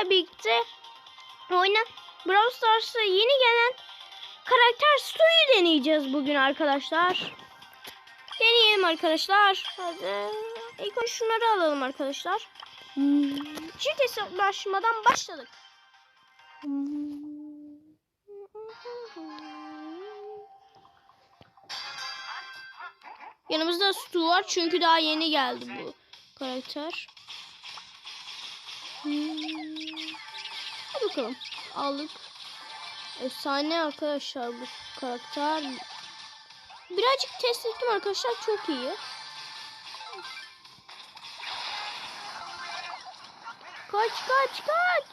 sizlerle birlikte oyna Brawl Stars'a yeni gelen karakter Stu'yu deneyeceğiz bugün arkadaşlar. Deneyelim arkadaşlar. Hadi. İlk önce şunları alalım arkadaşlar. Hmm. Çift hesaplaşmadan başladık. Yanımızda Stu var çünkü daha yeni geldi bu karakter. Hmm. Hadi bakalım. Aldık. Efsane arkadaşlar bu karakter. Birazcık test ettim arkadaşlar. Çok iyi. Kaç kaç kaç.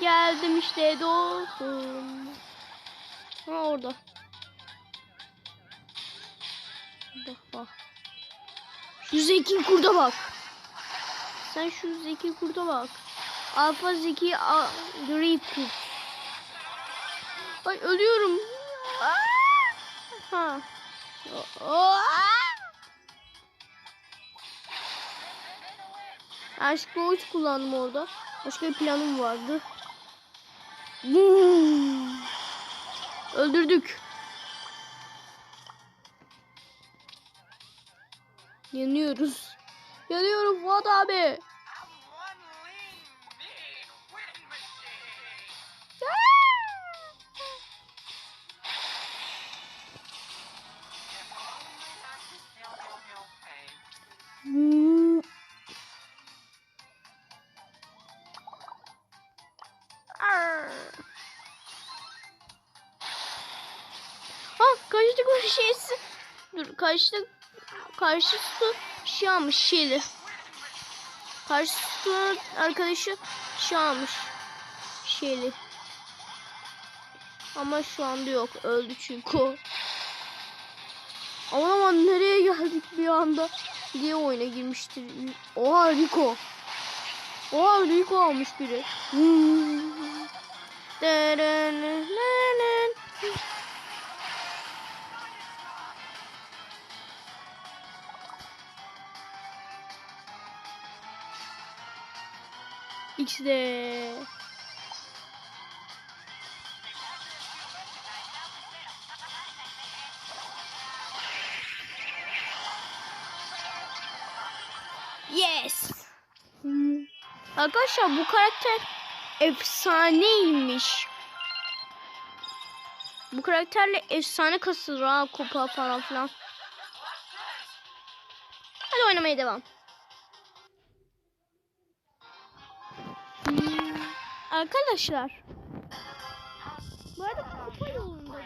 Geldim işte dostum. Ha orada. Bak. Şu zeki kurda bak. Sen şu zeki kurda bak. Alfa zeki a, grip. Ay ölüyorum. Ha. Aşk boyut kullandım orada. Başka bir planım vardı. Öldürdük. Yanıyoruz. Yanıyorum Fuat abi. Ha kaçtık kaçtık. Karşısı şey almış şeyli. Karşısı arkadaşı şey. Şeyli. Ama şu anda yok. Öldü çünkü o. Aman aman nereye geldik bir anda diye oyuna girmiştir. Oha Rico. Oha Rico almış biri. Hmm. İkisi de. Yes. Hmm. Arkadaşlar bu karakter efsaneymiş. Bu karakterle efsane kasılır ha kupa falan filan. Hadi oynamaya devam. Arkadaşlar. Bu arada kupa yolunda.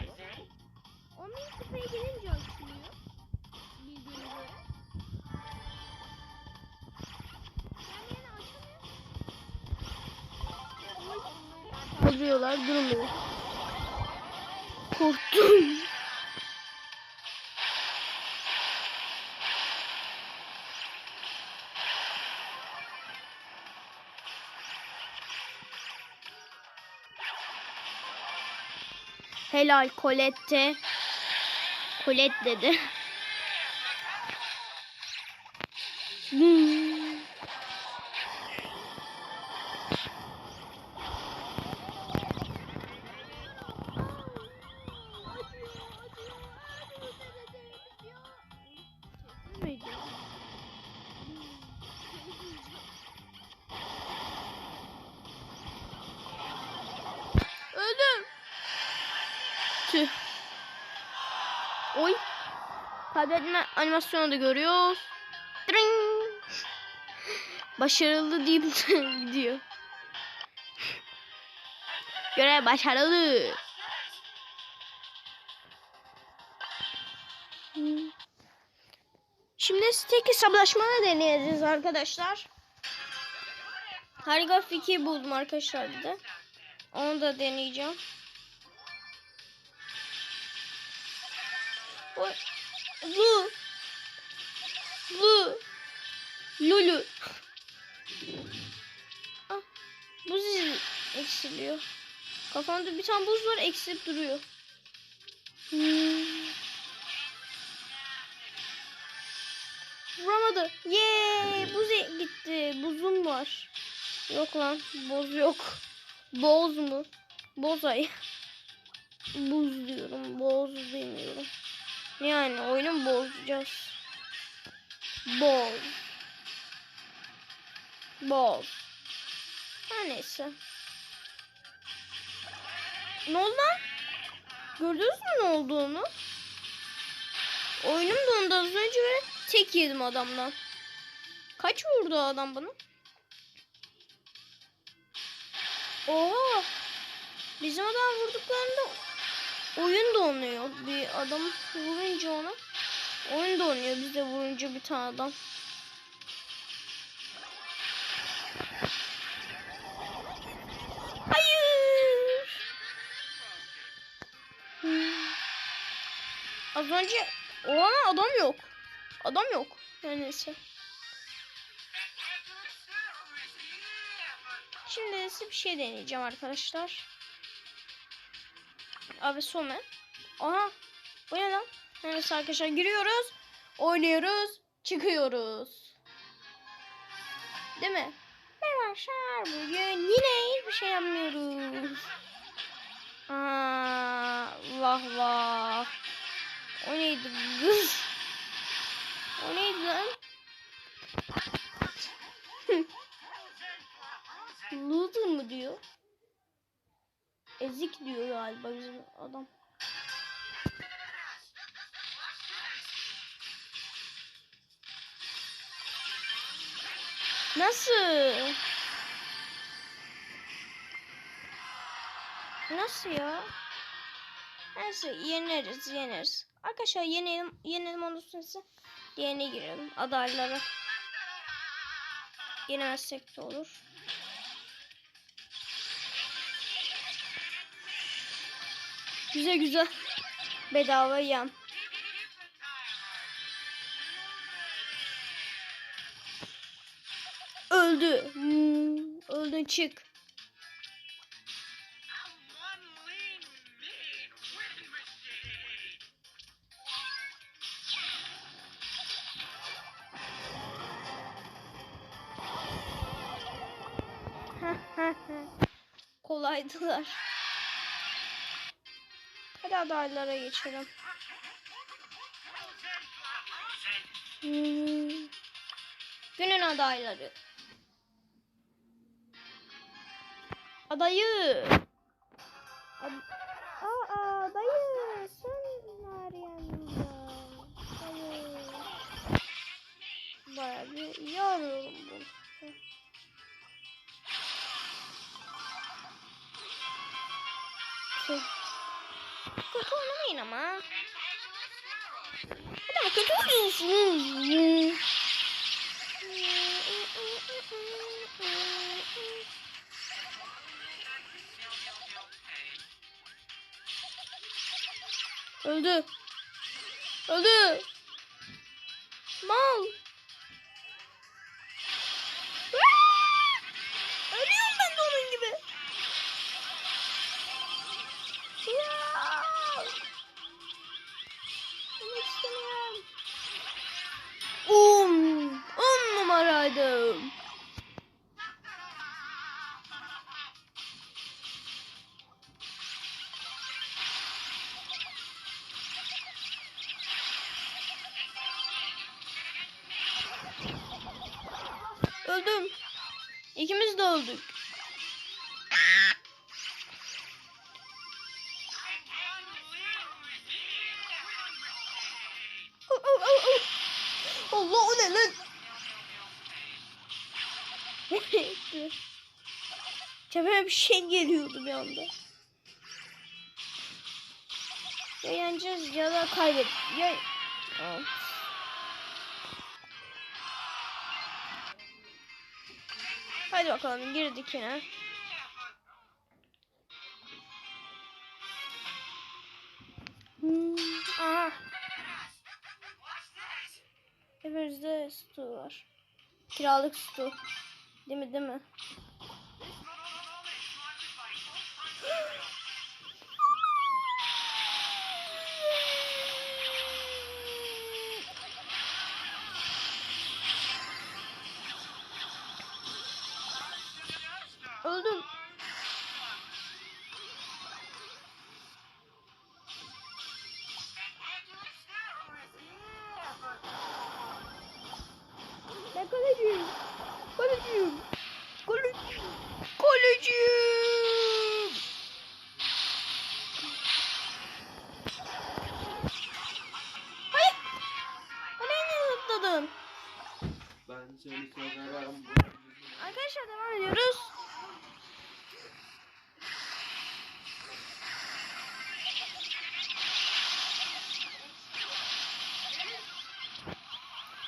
Onun kupaya gelince açılıyor. Bildiğiniz üzere. Kaldırıyorlar durmuyor. Korktum. Helal Colette. Colette dedi. Kaybetme animasyonu da görüyoruz. Dring. Başarılı deyip gidiyor. Görev başarılı. Şimdi tek hesaplaşmanı deneyeceğiz arkadaşlar. Harika fikir buldum arkadaşlar bir de. Onu da deneyeceğim. Oy. Lu. Lu. Lulu. Ah, buz eksiliyor. Kafamda bir tane buz var eksilip duruyor. Hmm. Vuramadı. Buz e- gitti. Buzum var. Yok lan boz yok. Boz mu? Boz ay. Buz diyorum. Boz demiyorum. Yani oyunu bozacağız? Boz. Boz. Her neyse. Ne oldu lan? Gördünüz mü ne olduğunu? Oyunum dondu az önce ve tek yedim adamdan. Kaç vurdu adam bana? Oha! Bizim adam vurduklarında oyun donuyor. Bir adam vurunca ona oyun donuyor bize vurunca bir tane adam. Hayır! Hmm. Az önce o an adam yok. Adam yok. Her neyse. Şimdi size bir şey deneyeceğim arkadaşlar. Abi Somen. Aha. Bu ne lan? Neyse arkadaşlar giriyoruz. Oynuyoruz. Çıkıyoruz. Değil mi? Merhaba arkadaşlar. Bugün yine hiçbir şey yapmıyoruz. Aa, vah vah. O neydi kız? O neydi lan? Loser mu diyor? Ezik diyor galiba bizim adam. Nasıl? Nasıl ya? Neyse yeneriz yeneriz. Arkadaşlar yenelim, yenelim onun üstüne diğerine girelim adaylara. Yenemezsek de olur. Güzel güzel. Bedava yem. Öldü. Hmm, öldün çık. Kolaydılar. Hadi adaylara geçelim. Hmm. Günün adayları. Adayı. Ad Aa dayı sen var yanında. Dayı. Baya bir yarıyorum bunu. Şey. Kötü oynamayın ama. Hadi ama kötü oynuyorsunuz. Öldü. Öldü. Mal. Numaraydı. Öldüm. İkimiz de öldük. Allah o ne lan? Tepeme bir şey geliyordu bir anda. Ya yeneceğiz ya da kaybet. Ya... Hadi bakalım girdik yine. Hmm, aha. Hepimizde stu var. Kiralık stu. Değil mi değil mi?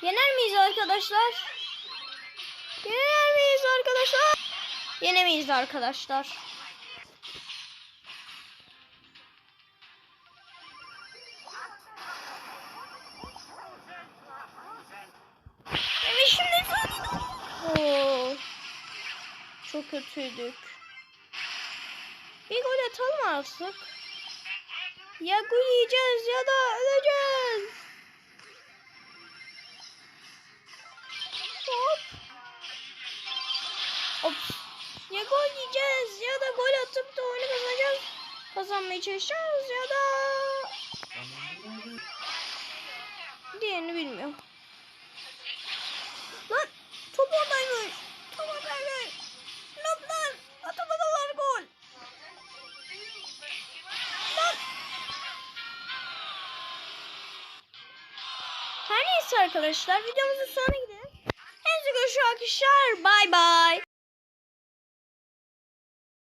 Yener miyiz arkadaşlar? Yener miyiz arkadaşlar? Yenemeyiz arkadaşlar. Evet şimdi. Oo. Çok kötüydük. Bir gol atalım artık. Ya gol yiyeceğiz ya da öleceğiz. Ya gol yiyeceğiz ya da gol atıp da oyunu kazanacağız. Kazanmaya çalışacağız ya da... Diğerini bilmiyorum. Lan top oradaymış. Top oradaymış. Lan lan atamadılar gol. Lan. Her neyse arkadaşlar videomuzun sonuna gidelim. Hepsi görüşürüz arkadaşlar. Bay bay.